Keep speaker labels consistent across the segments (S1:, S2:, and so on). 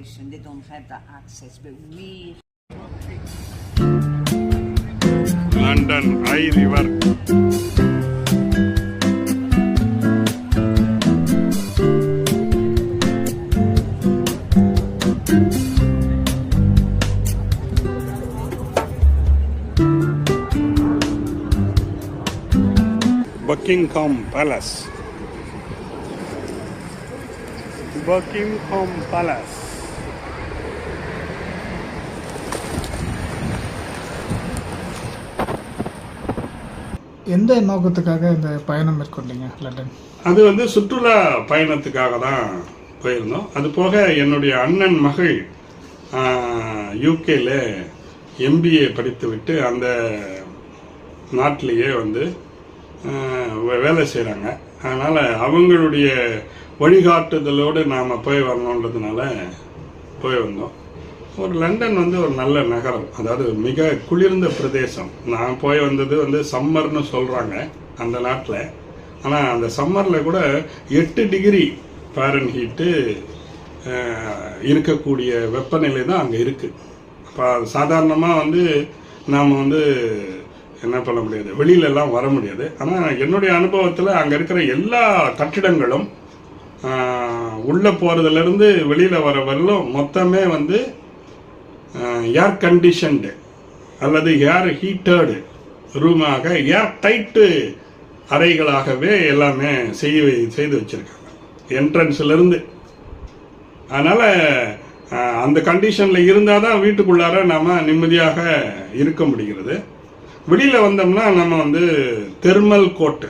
S1: and They don't have that access, but we.
S2: London Eye River. Buckingham Palace. Buckingham Palace.
S3: எந்த நோக்கத்துக்காக இந்த பயணம் மேற்கொண்டீங்க London?
S2: அது வந்து சுற்றுலா பயணத்துக்காக தான் போயிருந்தோம். அது போக என்னுடைய அண்ணன் மகள் யூகேல எம்பிஏ படித்துவிட்டு அந்த நாட்டிலேயே வந்து வேலை செய்கிறாங்க அதனால் அவங்களுடைய வழிகாட்டுதலோடு நாம் போய் வரணுன்றதுனால போய் வந்தோம். ஒரு லண்டன் வந்து ஒரு நல்ல நகரம். அதாவது மிக குளிர்ந்த பிரதேசம். நான் போய் வந்தது வந்து சம்மர்னு சொல்கிறாங்க அந்த நாட்டில். ஆனால் அந்த சம்மரில் கூட எட்டு டிகிரி ஃபேரன் ஹீட்டு இருக்கக்கூடிய வெப்பநிலை தான் அங்கே இருக்குது அப்போ சாதாரணமாக வந்து நாம் வந்து என்ன பண்ண முடியாது. வெளியிலலாம் வர முடியாது. ஆனால் என்னுடைய அனுபவத்தில் அங்கே இருக்கிற எல்லா கட்டிடங்களும் உள்ளே போகிறதுலேருந்து வெளியில் வர வரலும் மொத்தமே வந்து ஏர் கண்டிஷன்டு அல்லது ஏர் ஹீட்டர்டு ரூமாக ஏர் டைட்டு அறைகளாகவே எல்லாமே செய்ய செய்து வச்சிருக்காங்க. என்ட்ரன்ஸ்லேருந்து அதனால் அந்த கண்டிஷனில் இருந்தால் தான் வீட்டுக்குள்ளார நாம் நிம்மதியாக இருக்க முடிகிறது. வெளியில் வந்தோம்னா நம்ம வந்து தெர்மல் கோட்டு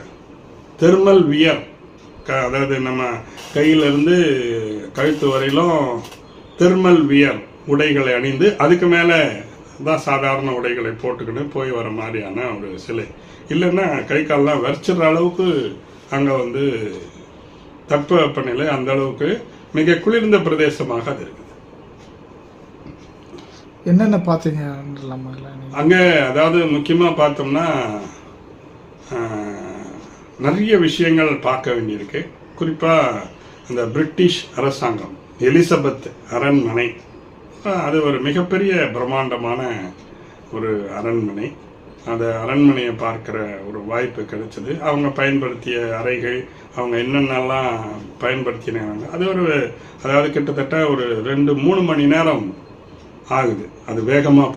S2: தெர்மல் வியர் க அதாவது நம்ம கையிலிருந்து கழுத்து வரையிலும் தெர்மல் வியர் உடைகளை அணிந்து அதுக்கு மேலே தான் சாதாரண உடைகளை போட்டுக்கிட்டு போய் வர மாதிரியான ஒரு சிலை. இல்லைன்னா கை கால்லாம் வெறிச்சிடுற அளவுக்கு அங்கே வந்து தட்பவெப்பநிலை அந்த அளவுக்கு மிக குளிர்ந்த பிரதேசமாக அது இருக்குது.
S3: என்னென்ன நீங்கள்
S2: அங்கே அதாவது முக்கியமாக பார்த்தோம்னா நிறைய விஷயங்கள் பார்க்க வேண்டியிருக்கு. குறிப்பாக அந்த பிரிட்டிஷ் அரசாங்கம் எலிசபெத் அரண்மனை அது ஒரு மிகப்பெரிய பிரம்மாண்டமான ஒரு அரண்மனை. அந்த அரண்மனையை பார்க்குற ஒரு வாய்ப்பு கிடைச்சது. அவங்க பயன்படுத்திய அறைகள் அவங்க என்னென்னலாம் பயன்படுத்தினாங்க அது ஒரு அதாவது கிட்டத்தட்ட ஒரு ரெண்டு மூணு மணி நேரம் ஆகுது. அது வேகமாக